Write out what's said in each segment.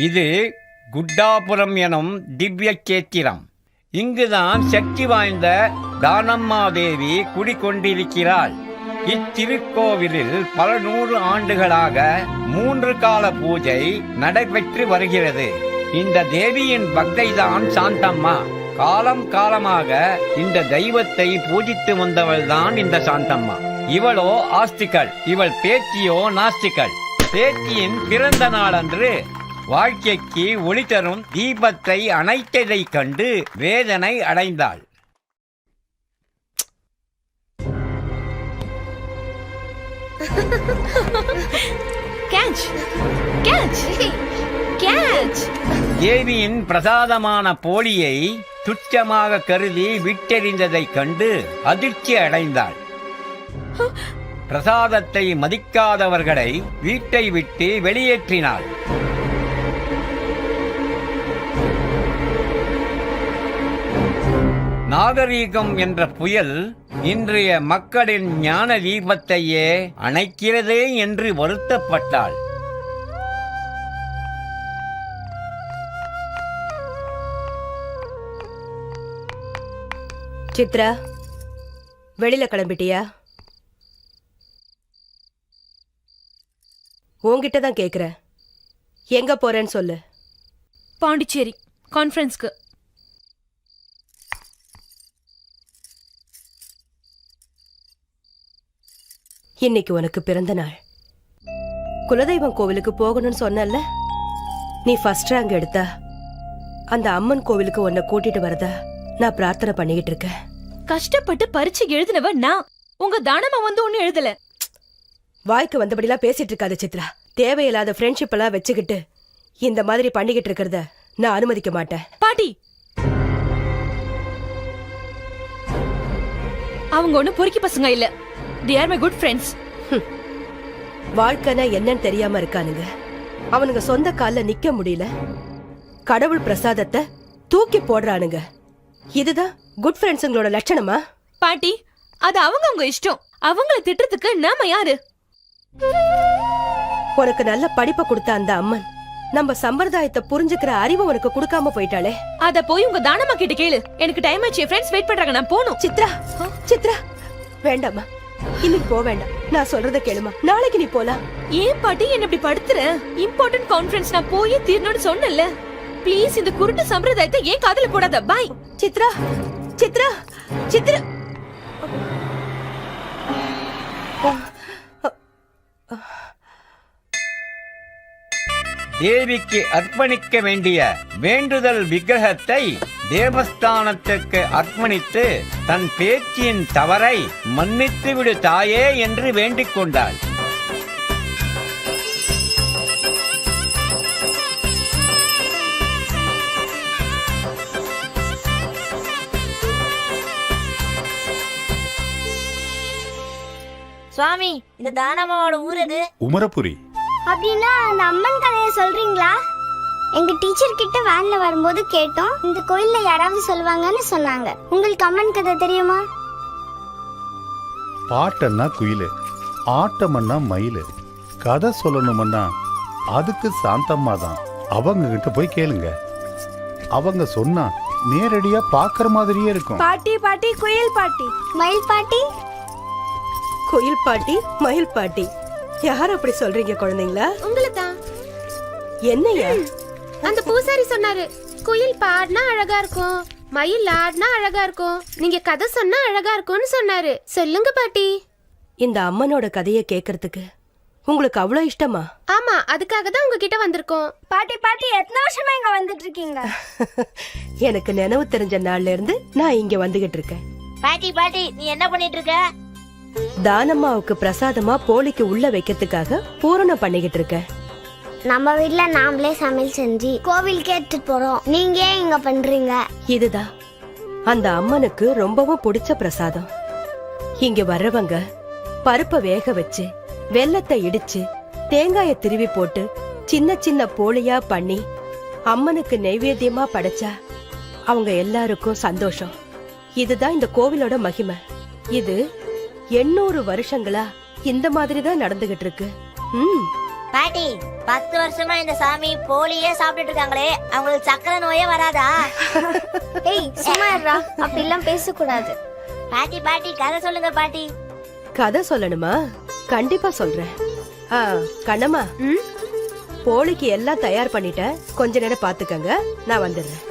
இது குட்டாபுரம் எனும் திவ்ய கேத்திரம். இங்குதான் சக்தி வாய்ந்த தானம்மா தேவி குடிகொண்டிருக்கிறாள். இத்திருக்கோவிலில் பல நூறு ஆண்டுகளாக மூன்று கால பூஜை நடைபெற்று வருகிறது. இந்த தேவியின் பக்தைதான் சாந்தம்மா. காலம் காலமாக இந்த தெய்வத்தை பூஜித்து வந்தவள்தான் இந்த சாந்தம்மா. இவளோ ஆஸ்திகள் இவள் பேத்தியோ நாஸ்திகள். பேத்தியின் பிறந்த நாளன்று வாழ்க்கைக்கு ஒளி தரும் தீபத்தை அணைத்ததைக் கண்டு வேதனை அடைந்தாள். கேட்ச் கேட்ச் கேட்ச் தேவியின் பிரசாதமான போலியை துச்சமாக கருதி விட்டெறிந்ததைக் கண்டு அதிர்ச்சி அடைந்தாள். பிரசாதத்தை மதிக்காதவர்களை வீட்டை விட்டு வெளியேற்றினாள். நாகரீகம் என்ற புயல் இன்றைய மக்களின் ஞான தீபத்தையே அணைக்கிறதே என்று வருத்தப்பட்டாள். சித்ரா வெளியில கிளம்பிட்டியா? உன்கிட்ட தான் கேக்குறேன். எங்க போறேன்னு சொல்லு. பாண்டிச்சேரி கான்ஃபரன்ஸ்க்கு இன்னைக்கு உனக்கு பிறந்த நாள். குலதெய்வம் கோவிலுக்கு போகணும்னு சொன்னல்ல? நீ ஃபர்ஸ்ட் ரேங்க் எடுத்தா அந்த அம்மன் கோவிலுக்கு உன்னை கூட்டிட்டு வரதா நான் பிரார்த்தனை பண்ணிக்கிட்டு இருக்கேன். கஷ்டப்பட்டு பரீட்சை எழுதினவ நான். உங்க தானமா வந்து ஒண்ணு எழுதல. வாய்க்கு வந்தபடிலாம் பேசிட்டு இருக்காத சித்ரா. தேவையில்லாத ஃப்ரெண்ட்ஷிப் எல்லாம் வச்சுக்கிட்டு இந்த மாதிரி பண்ணிக்கிட்டு இருக்கிறத நான் அனுமதிக்க மாட்டேன். பாட்டி. அவங்க ஒண்ணு பொறுக்கி பசங்க இல்ல. Are my குட் ஃப்ரெண்ட்ஸ் வாழ்க்கைனா என்னன்னு தெரியாம இருக்கானுங்க. அவனுங்க சொந்த கால்ல நிக்க முடியல. கடவுள் பிரசாதத்தை தூக்கி போடுறானுங்க. இதுதான் குட் ஃப்ரெண்ட்ஸுங்களோட லட்சணமா? பாட்டி அது அவங்க அவங்க இஷ்டம். அவங்கள திட்டுறதுக்கு நாம யாரு? உனக்கு நல்ல படிப்பை கொடுத்த அந்த அம்மன் நம்ம சம்பிரதாயத்தை புரிஞ்சுக்கிற அறிவை உனக்கு கொடுக்காம போயிட்டாளே. அத போய் உங்க தானமா கிட்ட கேளு. எனக்கு டைம் ஆச்சு ஃப்ரெண்ட்ஸ் வெயிட் பண்றாங்க நான் போணும். சித்ரா சித்ரா வேண்டாம்மா. இன்னைக்கு போக வேண்டாம். நான் சொல்றத கேளுமா. நாளைக்கு நீ போலாம். ஏன் பாட்டி என்ன இப்படி படுத்துற? இம்பார்ட்டன்ட் கான்ஃபரன்ஸ் நான் போயே தீரணும்னு சொன்னேன்ல. ப்ளீஸ் இந்த குருட்டு சம்பிரதாயத்தை ஏன் காதுல போடாத? பாய் சித்ரா சித்ரா சித்ரா. தேவிக்கு அர்ப்பணிக்க வேண்டிய வேண்டுதல் விக்கிரகத்தை தேவஸ்தானத்துக்கு அர்ப்பணித்து தன் பேச்சின் தவறை மன்னித்து விடு தாயே என்று வேண்டிக் கொண்டாள். சுவாமி இந்த தானம்மாவோட ஊர் எது? உமரபுரி. அப்படின்னா அந்த அம்மன் கதையை சொல்றீங்களா? எங்க டீச்சர் கிட்ட வேன்ல வரும்போது கேட்டோம். இந்த கோயில்ல யாராவது சொல்லுவாங்கன்னு சொன்னாங்க. உங்களுக்கு அம்மன் கதை தெரியுமா? பாட்டன்னா குயிலு ஆட்டமன்னா மயிலு. கதை சொல்லணுமன்னா அதுக்கு சாந்தம்மா தான் அவங்க கிட்ட போய் கேளுங்க. அவங்க சொன்னா நேரடியா பாக்குற மாதிரியே இருக்கும். பாட்டி பாட்டி குயில் பாட்டி. மயில் பாட்டி? குயில் பாட்டி மயில் பாட்டி. யார் அப்படி சொல்றீங்க குழந்தைங்களா? உங்களை தான் என்னையா அந்த பூசாரி சொன்னாரு குயில் பாடினா அழகா இருக்கும் மயில் ஆடினா அழகா இருக்கும் நீங்க கதை சொன்னா அழகா இருக்கும்னு சொன்னாரு. சொல்லுங்க பாட்டி. இந்த அம்மனோட கதையை கேட்கறதுக்கு உங்களுக்கு அவ்வளோ இஷ்டமா? ஆமா அதுக்காக தான் உங்ககிட்ட வந்திருக்கோம். பாட்டி பாட்டி எத்தனை வருஷமா இங்க வந்துட்டு இருக்கீங்க எனக்கு நினைவு தெரிஞ்ச நாள்ல இருந்து நான் இங்க வந்துகிட்டு இருக்கேன். பாட்டி பாட்டி நீ என்ன பண்ணிட்டு இருக்க? தானம்மாவுக்கு பிரசாதமா போலிக்கு உள்ள வைக்கிறதுக்காக பூரணம் பண்ணிக்கிட்டு இருக்கேன் நம்ம வீட்ல நாமளே சமையல் செஞ்சு கோவில் கேட்டு போறோம். நீங்க ஏன் இங்க பண்றீங்க? இதுதான் அந்த அம்மனுக்கு ரொம்பவும் பிடிச்ச பிரசாதம். இங்க வர்றவங்க பருப்பை வேக வச்சு வெல்லத்தை இடிச்சு தேங்காய திருவி போட்டு சின்ன சின்ன போலியா பண்ணி அம்மனுக்கு நைவேத்தியமா படைச்சா அவங்க எல்லாருக்கும் சந்தோஷம். இதுதான் இந்த கோவிலோட மகிமை. இது எண்ணூறு வருஷங்களா இந்த மாதிரி தான் நடந்துகிட்டு இருக்கு. ம். பாட்டி பத்து வருஷமா இந்த சாமி போலியே சாப்பிட்டுட்டு இருக்காங்களே அவங்களுக்கு சக்கரை நோயே வராதா? ஏய் சும்மா இருடா அப்படிலாம் பேசக்கூடாது. பாட்டி பாட்டி கதை சொல்லுங்க பாட்டி. கதை சொல்லணுமா? கண்டிப்பா சொல்றேன். ஆ கண்ணம்மா. ம்? போலிக்கு எல்லாம் தயார் பண்ணிட்டேன். கொஞ்ச நேரம் பாத்துக்கங்க நான் வந்துடுறேன்.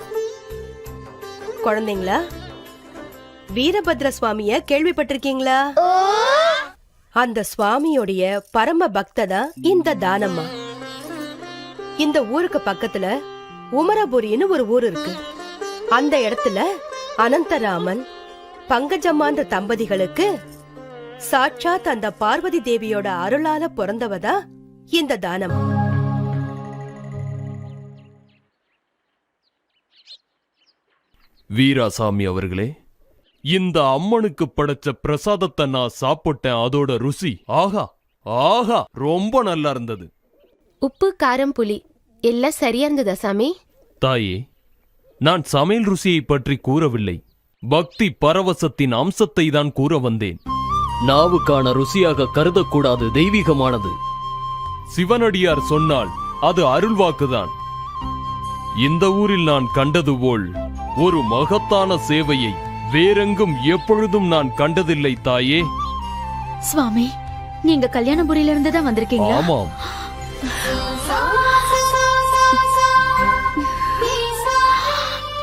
குழந்தைங்களா? வீரபத்ர சுவாமிய கேள்விப்பட்டிருக்கீங்களா அந்த சுவாமியோடைய பரம பக்த தான் இந்த தானம்மா. இந்த ஊருக்கு பக்கத்துல உமரபுரின்னு ஒரு ஊர் இருக்கு. அந்த இடத்துல அனந்தராமன் பங்கஜம்மான்ற தம்பதிகளுக்கு சாட்சாத் அந்த பார்வதி தேவியோட அருளால பிறந்தவதா இந்த தானம். வீராசாமி அவர்களே இந்த அம்மனுக்கு படைச்ச பிரசாதத்தை நான் சாப்பிட்டேன் அதோட ருசி. ஆஹா ஆஹா ரொம்ப நல்லா இருந்தது. உப்பு காரம் புளி எல்லாம் சரியா இருந்ததா சாமி? தாயே நான் சமையல் ருசியை பற்றி கூறவில்லை. பக்தி பரவசத்தின் அம்சத்தை தான் கூற வந்தேன். நாவுக்கான ருசியாக கருதக்கூடாது தெய்வீகமானது. சிவனடியார் சொன்னால் அது அருள்வாக்குதான். இந்த ஊரில் நான் கண்டது போல் ஒரு மகத்தான சேவையை வேறெங்கும் எப்பொழுதும் நான் கண்டதில்லை தாயே. சுவாமி நீங்க கல்யாணபுரியில இருந்து தான் வந்திருக்கீங்களா? ஆமாம்.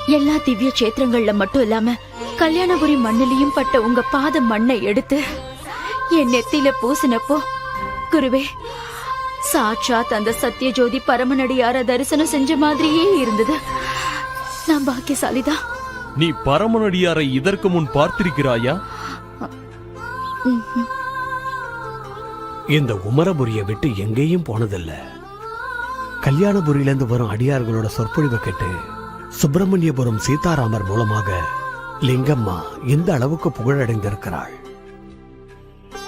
எல்லா திவ்ய கஷேத்திரங்கள்ல மட்டும் இல்லாம கல்யாணபுரி மண்ணிலையும் பட்ட உங்க பாத மண்ணை எடுத்து என் நெத்தியில பூசினப்போ குருவே சாட்சாத் அந்த சத்யஜோதி பரமனடியார தரிசனம் செஞ்ச மாதிரியே இருந்தது. நான் பாக்கியசாலிதான். நீ பரமனடியாரை இதற்கு முன் பார்த்திருக்கிறாயா. இந்த உமரபுரியை விட்டு எங்கேயும் போனதில்ல. கல்யாணபுரியிலிருந்து வரும் அடியார்களோட சொற்பொழிவை கேட்டு சுப்பிரமணியபுரம் சீதாராமர் மூலமாக லிங்கம்மா இந்த அளவுக்கு புகழடைந்திருக்கிறாள்.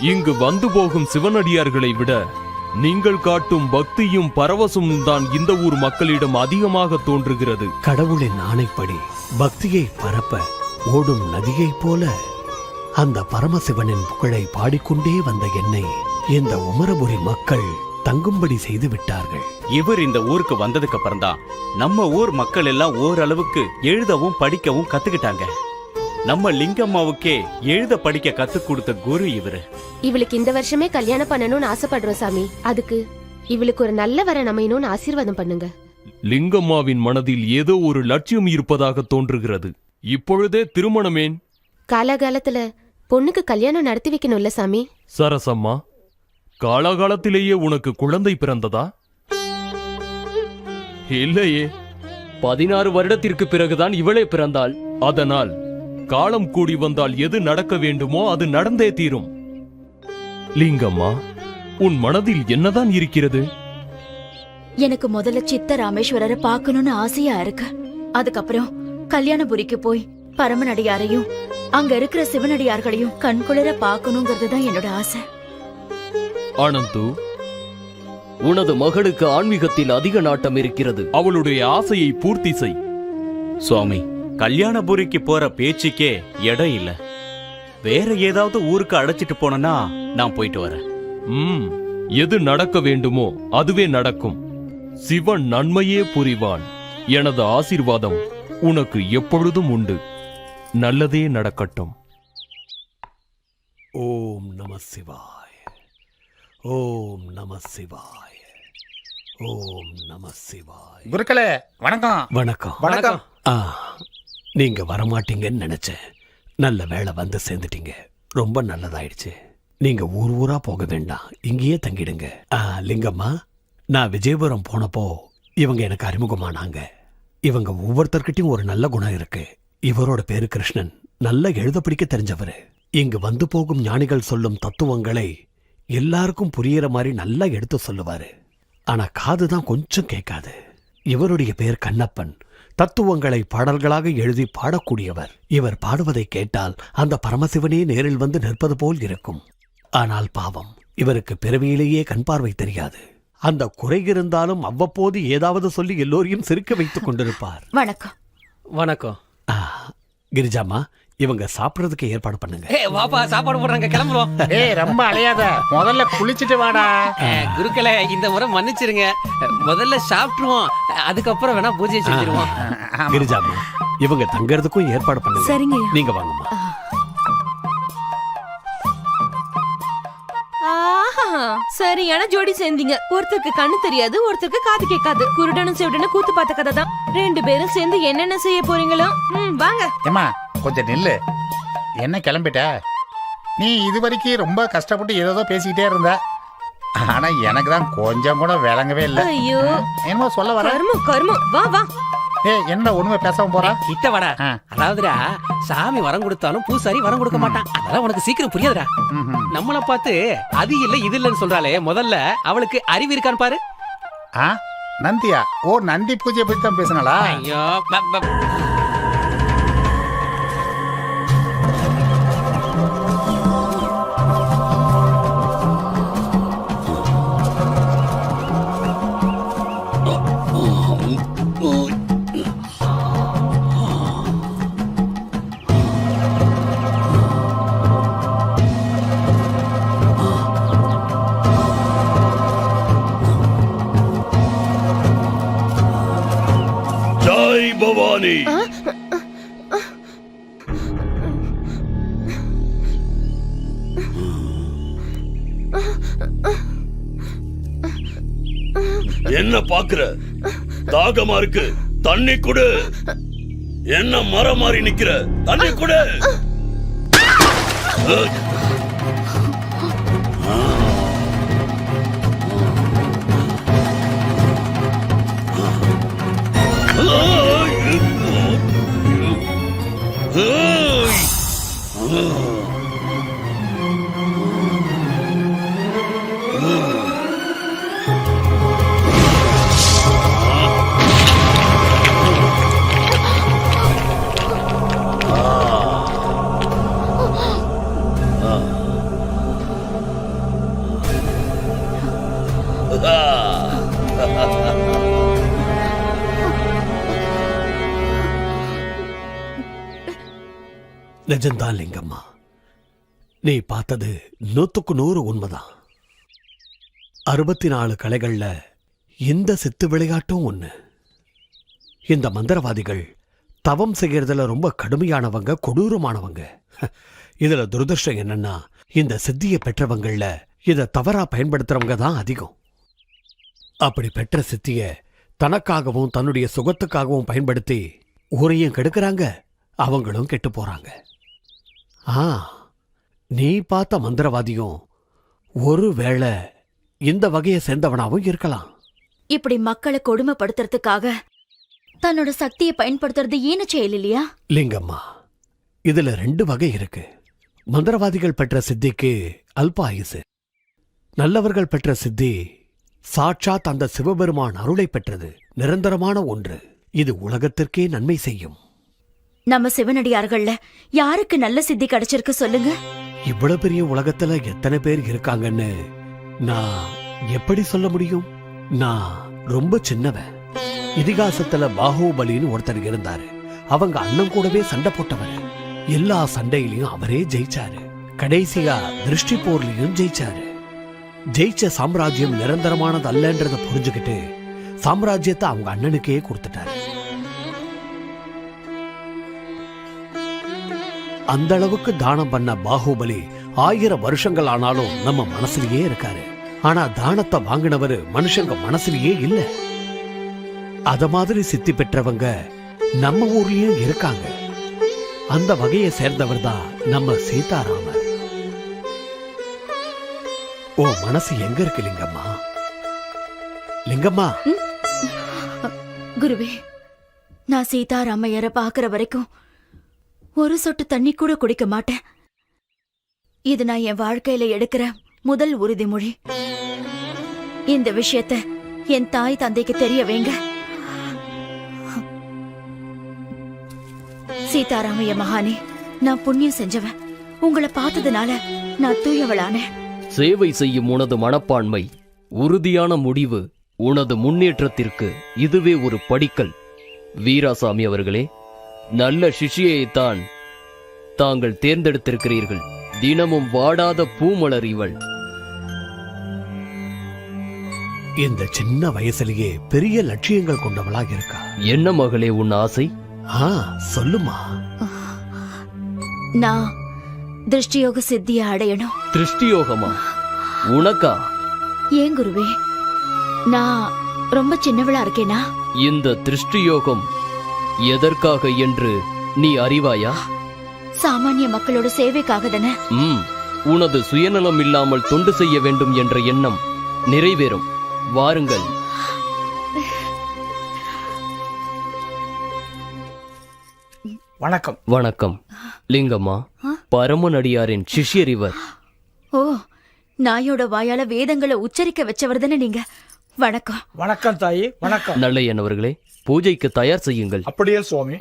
இங்கு வந்து போகும் சிவனடியார்களை விட நீங்கள் காட்டும் பக்தியும் பரவசமும் தான் இந்த ஊர் மக்களிடம் அதிகமாக தோன்றுகிறது. கடவுளின் ஆணைப்படி பக்தியை பரப்ப ஓடும் நதியைப் போல அந்த பரமசிவனின் புகழை பாடிக்கொண்டே வந்த என்னை இந்த உமரபுரி மக்கள் தங்கும்படி செய்து விட்டார்கள். இவர் இந்த ஊருக்கு வந்ததுக்கு அப்புறம் தான் நம்ம ஊர் மக்கள் எல்லாம் ஓரளவுக்கு எழுதவும் படிக்கவும் கத்துக்கிட்டாங்க. நம்ம லிங்கம்மாவுக்கே எழுத படிக்க கத்து கொடுத்த குரு இவரு. இவளுக்கு இந்த வருஷமே கல்யாணம் பண்ணணும்னு ஆசைப்படுறோம் சாமி. அதுக்கு இவளுக்கு ஒரு நல்ல வரன் அமையணும்னு ஆசீர்வாதம் பண்ணுங்க. லிங்கம்மாவின் மனதில் ஏதோ ஒரு லட்சியம் இருப்பதாக தோன்றுகிறது. இப்பொழுதே திருமணமேன் காலாகாலத்துல பொண்ணுக்கு கல்யாணம் நடத்தி வைக்கணும்ல சாமி? சரசம்மா காலாகாலத்திலேயே உனக்கு குழந்தை பிறந்ததா? இல்லையே. பதினாறு வருடத்திற்கு பிறகுதான் இவளே பிறந்தாள். அதனால் காலம் கூடி வந்தால் எது நடக்க வேண்டுமோ அது நடந்தே தீரும். லிங்கம்மா உன் மனதில் என்னதான் இருக்கிறது? எனக்கு முதல்ல சித்த ராமேஸ்வரரை பார்க்கணும்னு ஆசையா இருக்கு. அதுக்கப்புறம் கல்யாணபுரிக்கு போய் பரமனடியாரையும் அங்க இருக்கிற சிவனடியார்களையும் கண்குளிர பார்க்கணுங்கிறது தான் என்னோட ஆசை. அனந்து உனது மகளுக்கு ஆன்மீகத்தில் அதிக நாட்டம் இருக்கிறது. அவளுடைய ஆசையை பூர்த்தி செய். சுவாமி கல்யாணபுரிக்கு போற பேச்சுக்கே இடம் இல்ல. வேற ஏதாவது ஊருக்கு அழைச்சிட்டு போனனா நான் போயிட்டு வரேன். ம் எது நடக்க வேண்டுமோ அதுவே நடக்கும். சிவன் நன்மையே புரிவான். எனது ஆசீர்வாதம் உனக்கு எப்பொழுதும் உண்டு. நல்லதே நடக்கட்டும். ஓம் நம சிவாய. ஓம் நம சிவாய. ஓம் நம சிவாய. குருக்களே வணக்கம். வணக்கம். வணக்கம். ஆ நீங்க வரமாட்டீங்கன்னு நினைச்சேன். நல்ல வேளை வந்து சேர்ந்துட்டீங்க. ரொம்ப நல்லதாயிடுச்சு. நீங்க ஊர் ஊரா போக வேண்டாம். இங்கேயே தங்கிடுங்க. ஆ, லிங்கம்மா நான் விஜயபுரம் போனப்போ இவங்க எனக்கு அறிமுகமானாங்க. இவங்க ஒவ்வொருத்தர்கிட்டயும் ஒரு நல்ல குணம் இருக்கு. இவரோட பேரு கிருஷ்ணன். நல்லா எழுத பிடிக்க தெரிஞ்சவரு. இங்கு வந்து போகும் ஞானிகள் சொல்லும் தத்துவங்களை எல்லாருக்கும் புரியற மாதிரி நல்லா எடுத்து சொல்லுவாரு. ஆனா காது தான் கொஞ்சம் கேட்காது. இவருடைய பேர் கண்ணப்பன். தத்துவங்களை பாடல்களாக எழுதி பாடக்கூடியவர். இவர் பாடுவதை கேட்டால் அந்த பரமசிவனே நேரில் வந்து நிற்பது போல் இருக்கும். ஆனால் பாவம் இவருக்கு பிறவியிலேயே கண் பார்வை தெரியாது. அந்த குறை இருந்தாலும் அவ்வப்போது ஏதாவது சொல்லி எல்லோரையும் சிரிக்க வைத்துக் கொண்டிருப்பார். வணக்கம். வணக்கம். ஆ, கிரிஜாம்மா இவங்க சாப்பிடுறதுக்கு ஏற்பாடு பண்ணுங்க. ஏ வாப்பா சாப்பாடு போடுறாங்க கிளம்புறோம். ஏய் ரொம்ப அலையாத. முதல்ல குளிச்சிட்டு வாடா. குருக்களே இந்த முறை மன்னிச்சிருங்க. முதல்ல சாப்பிட்டுருவோம். அதுக்கப்புறம் வேணா பூஜை செஞ்சிருவோம். கிரிஜாமா இவங்க தங்கறதுக்கும் ஏற்பாடு பண்ணுங்க. சரிங்க நீங்க வாங்கம்மா. சரியான ஜோடி சேர்ந்தீங்க. ஒருத்தருக்கு கண்ணு தெரியாது ஒருத்தருக்கு காது கேட்காது. குருடனும் செவிடனும் கூத்து பார்த்த கதை தான் ரெண்டு பேரும் சேர்ந்து என்னென்ன செய்ய போறீங்களோ? ம் வாங்க. ஏமா கொஞ்சம் நில்லு. என்ன கிளம்பிட்ட? நீ இது வரைக்கும் ரொம்ப கஷ்டப்பட்டு ஏதோ பேசிக்கிட்டே இருந்த. ஆனா எனக்கு தான் கொஞ்சம் கூட விளங்கவே இல்லை. ஐயோ. என்னமோ சொல்ல வர. கர்மம் கர்மம். வா வா. ஏய் என்ன ஒண்ணுமே பேசாம போற? கிட்ட வாடா. அதாவதுடா சாமி வரம் கொடுத்தாலும் பூசாரி வரம் கொடுக்க மாட்டான். அதெல்லாம் உனக்கு சீக்கிரம் புரியாதுடா. நம்மள பார்த்து அது இல்ல இது இல்லன்னு சொல்றாளே முதல்ல அவளுக்கு அறிவு இருக்கான்னு பாரு. நந்தியா? ஓ நந்தி பூஜையை பத்தி தான் பேசுனாளா? ஐயோ தாகமா இருக்கு. தண்ணி குடு. என்ன மரம் மாறி நிக்கிற? தண்ணி குடு. நிஜம்தான் லிங்கம்மா. நீ பார்த்தது நூற்றுக்கு நூறு உண்மைதான் அறுபத்தி நாலு கலைகள்ல இந்த சித்து விளையாட்டும் ஒன்று இந்த மந்திரவாதிகள் தவம் செய்யறதுல ரொம்ப கடுமையானவங்க கொடூரமானவங்க. இதுல துரதிருஷ்டம் என்னன்னா இந்த சித்தியை பெற்றவங்கள்ல இத தவறா பயன்படுத்துறவங்க தான் அதிகம். அப்படி பெற்ற சித்திய தனக்காகவும் தன்னுடைய சுகத்துக்காகவும் பயன்படுத்தி ஊரையும் கெடுக்கிறாங்க அவங்களும் கெட்டு போறாங்க. ஆ நீ பார்த்த மந்திரவாதியும் ஒருவேளை இந்த வகையை சேர்ந்தவனாவும் இருக்கலாம். இப்படி மக்களை கொடுமைப்படுத்துறதுக்காக தன்னோட சக்தியை பயன்படுத்துறது ஈன செயல் இல்லையா? லிங்கம்மா இதுல ரெண்டு வகை இருக்கு. மந்திரவாதிகள் பெற்ற சித்திக்கு அல்ப ஆயுசு நல்லவர்கள் பெற்ற சித்தி சாட்சாத் அந்த சிவபெருமான் அருளை பெற்றது. நிரந்தரமான ஒன்று. இது உலகத்திற்கே நன்மை செய்யும். நம்ம சிவனடியார்கள்ல யாருக்கு நல்ல சித்தி கிடைச்சிருக்கு சொல்லுங்க. இவ்வளவு பெரிய உலகத்துல எத்தனை பேர் இருக்காங்கன்னு நான் எப்படி சொல்ல முடியும்? நான் ரொம்ப சின்னவன். இதிகாசத்துல பாகுபலின்னு ஒருத்தர் இருந்தாரு. அவங்க அண்ணன் கூடவே சண்டை போட்டவர். எல்லா சண்டையிலையும் அவரே ஜெயிச்சாரு. கடைசியா திருஷ்டி போர்லயும் ஜெயிச்சாரு. ஜெயிச்ச சாம்ராஜ்யம் நிரந்தரமானது அல்லன்றத புரிஞ்சுக்கிட்டு சாம்ராஜ்யத்தை அவங்க அண்ணனுக்கே கொடுத்துட்டாரு. அந்த அளவுக்கு தானம் பண்ண பாகுபலி ஆயிரம் வருஷங்கள் ஆனாலும் நம்ம மனசுலயே இருக்காரு. ஆனா தானத்தை வாங்கினவரு மனுஷங்க மனசுலயே இல்ல. அத மாதிரி சித்தி பெற்றவங்க நம்ம ஊர்லயும் இருக்காங்க. அந்த வகையை சேர்ந்தவர் தான் நம்ம சீதாராமர். ஓ மனசு எங்க இருக்கு லிங்கம்மா? லிங்கம்மா? குருவே நான் சீதாராமையரை பாக்குற வரைக்கும் ஒரு சொட்டு தண்ணி கூட குடிக்க மாட்டேன். இது நான் என் வாழ்க்கையில எடுக்கிற முதல் உறுதிமொழி. இந்த விஷயத்த என் தாய் தந்தைக்கு தெரிய வைங்க. சீதாராமைய மகானே நான் புண்ணியம் செஞ்சவன். உங்களை பார்த்ததுனால நான் தூயவளானேன். சேவை செய்யும் உனது மனப்பான்மை உறுதியான முடிவு உனது முன்னேற்றத்திற்கு இதுவே ஒரு படிக்கல். வீராசாமி அவர்களே நல்ல சிஷ்யைத்தான் தாங்கள் தேர்ந்தெடுத்திருக்கிறீர்கள். தினமும் வாடாத பூமலர் இவள். இந்த சின்ன வயசுலயே பெரிய லட்சியங்கள் கொண்டவளாக இருக்கா? என்ன மகளே உன் ஆசை? ஆ சொல்லுமா. நான் திருஷ்டியோக சித்திய அடையணும். திருஷ்டியோகமா? உனக்கா? ஏன் குருவே நான் ரொம்ப சின்னவளா இருக்கேனா? இந்த திருஷ்டியோகம் எதற்காக என்று நீ அறிவாயா? சாமானிய மக்களோட சேவைக்காக தானே? ம் உனது சுயநலம் இல்லாமல் தொண்டு செய்ய வேண்டும் என்ற எண்ணம் நிறைவேறும். வாருங்கள். வணக்கம். வணக்கம். லிங்கம்மா பரமநடியாரின் சிஷ்யர் இவர் ஓ நாயோட வாயால வேதங்களை உச்சரிக்க வச்சவர் தானே நீங்க. வணக்கம். வணக்கம் தாயி வணக்கம். நல்லையன் அவர்களே பூஜைக்கு தயார் செய்யுங்கள். அப்படியே சுவாமி.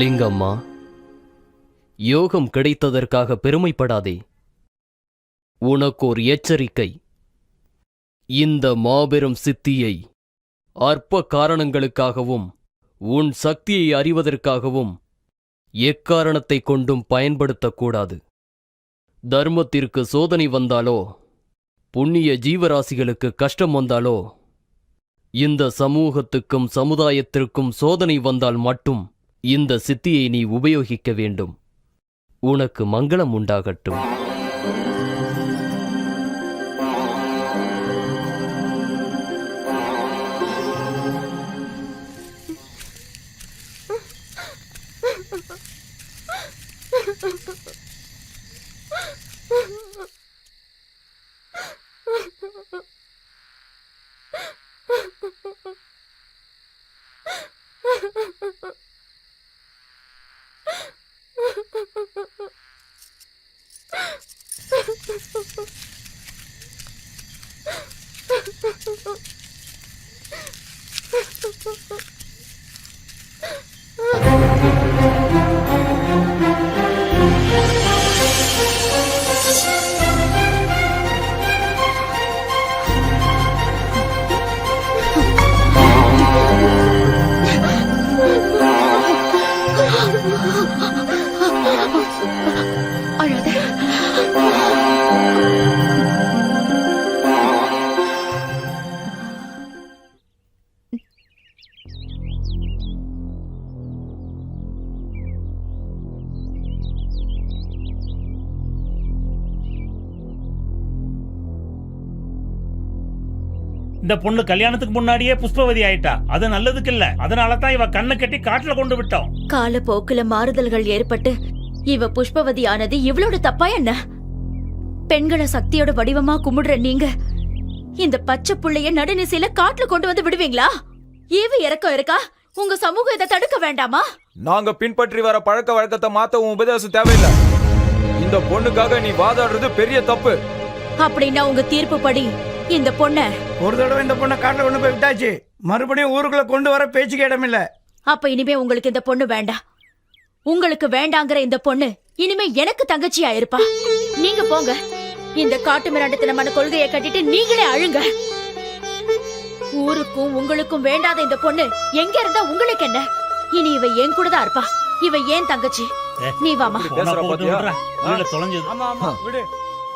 லிங்கம்மா யோகம் கிடைத்ததற்காக பெருமைப்படாதே. உனக்கோர் எச்சரிக்கை. இந்த மாபெரும் சித்தியை அற்ப காரணங்களுக்காகவும் உன் சக்தியை அறிவதற்காகவும் எக்காரணத்தை கொண்டும் பயன்படுத்தக்கூடாது. தர்மத்திற்கு சோதனை வந்தாலோ புண்ணிய ஜீவராசிகளுக்கு கஷ்டம் வந்தாலோ இந்த சமூகத்துக்கும் சமுதாயத்திற்கும் சோதனை வந்தால் மட்டும் இந்த சித்தியை நீ உபயோகிக்க வேண்டும். உனக்கு மங்களம் உண்டாகட்டும். இந்த பொண்ணு கல்யாணத்துக்கு முன்னாடியே புஷ்பவதி ஆயிட்டா. அது நல்லதுக்கு இல்ல அதனால தான் இவ கண்ணு கட்டி காட்டுல கொண்டு விட்டோம். காலப்போக்குல மாறுதல்கள் ஏற்பட்டு இவ புஷ்பவதி ஆனது இவளோட தப்பா என்ன? பெண்களை சக்தியோட வடிவமா கும்பிடுற நீங்க இந்த பச்சை புள்ளைய நடுநிசையில காட்டுல கொண்டு வந்து விடுவீங்களா? ஈவு இறக்கம் இருக்கா? உங்க சமூகம் இதை தடுக்க வேண்டாமா? நாங்க பின்பற்றி வர பழக்க வழக்கத்தை மாத்த உன் உபதேசம் தேவையில்லை. இந்த பொண்ணுக்காக நீ வாதாடுறது பெரிய தப்பு. அப்படின்னா உங்க தீர்ப்பு படி இந்த பொண்ண ஒரு தடவை இந்த பொண்ணை காட்டில் கொண்டு போய் விட்டாச்சு. மறுபடியும் ஊருக்குள்ள கொண்டு வர பேச்சுக்கு இடமில்ல. அப்ப இனிமே உங்களுக்கு இந்த பொண்ணு வேண்டாம் உங்களுக்கு வேண்டாங்கிற இந்த பொண்ணு இனிமே எனக்கு தங்கச்சியா இருப்பா. நீங்க போங்க. இந்த காட்டு மிராண்டத்தனமான கொள்கையை கட்டிட்டு நீங்களே அழுங்க. ஊருக்கும் உங்களுக்கும் வேண்டாத இந்த பொண்ணு எங்க இருந்தா உங்களுக்கு என்ன? இனி இவ என் கூட தான் இருப்பா. இவ ஏன் தங்கச்சி? நீ வாமா. தொலைஞ்சது. ஆமா ஆமா விடு.